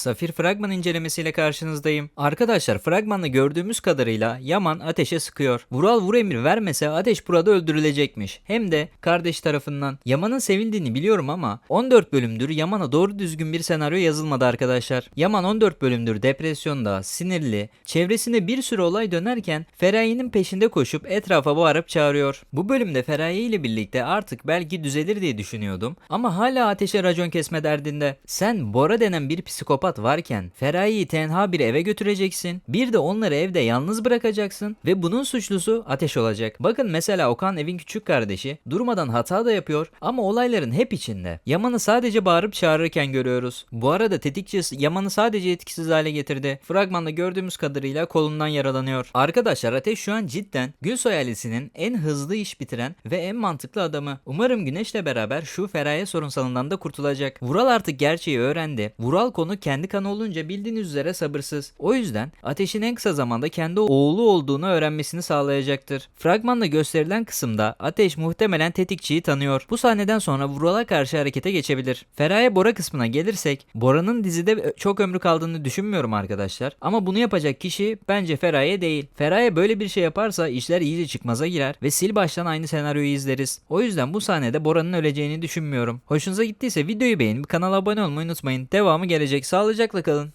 Safir fragman incelemesiyle karşınızdayım. Arkadaşlar fragmanda gördüğümüz kadarıyla Yaman ateşe sıkıyor. Vural vur emir vermese ateş burada öldürülecekmiş. Hem de kardeş tarafından. Yaman'ın sevildiğini biliyorum ama 14 bölümdür Yaman'a doğru düzgün bir senaryo yazılmadı arkadaşlar. Yaman 14 bölümdür depresyonda, sinirli, çevresinde bir sürü olay dönerken Feraye'nin peşinde koşup etrafa bağırıp çağırıyor. Bu bölümde Feraye ile birlikte artık belki düzelir diye düşünüyordum ama hala ateşe racon kesme derdinde. Sen Bora denen bir psikopat varken Feraye'yi tenha bir eve götüreceksin. Bir de onları evde yalnız bırakacaksın ve bunun suçlusu ateş olacak. Bakın mesela Okan evin küçük kardeşi durmadan hata da yapıyor ama olayların hep içinde. Yaman'ı sadece bağırıp çağırırken görüyoruz. Bu arada tetikçi Yaman'ı sadece etkisiz hale getirdi. Fragmanda gördüğümüz kadarıyla kolundan yaralanıyor. Arkadaşlar Ateş şu an cidden Gülsoy ailesinin en hızlı iş bitiren ve en mantıklı adamı. Umarım Güneş'le beraber şu Feraye sorunsalından da kurtulacak. Vural artık gerçeği öğrendi. Vural konu kendi kanı olunca bildiğiniz üzere sabırsız. O yüzden Ateş'in en kısa zamanda kendi oğlu olduğunu öğrenmesini sağlayacaktır. Fragmanda gösterilen kısımda Ateş muhtemelen tetikçiyi tanıyor. Bu sahneden sonra Vural'a karşı harekete geçebilir. Feraye Bora kısmına gelirsek Bora'nın dizide çok ömrü kaldığını düşünmüyorum arkadaşlar. Ama bunu yapacak kişi bence Feraye değil. Feraye böyle bir şey yaparsa işler iyice çıkmaza girer ve sil baştan aynı senaryoyu izleriz. O yüzden bu sahnede Bora'nın öleceğini düşünmüyorum. Hoşunuza gittiyse videoyu beğenip kanala abone olmayı unutmayın. Devamı gelecek. Sağlıcakla kalın.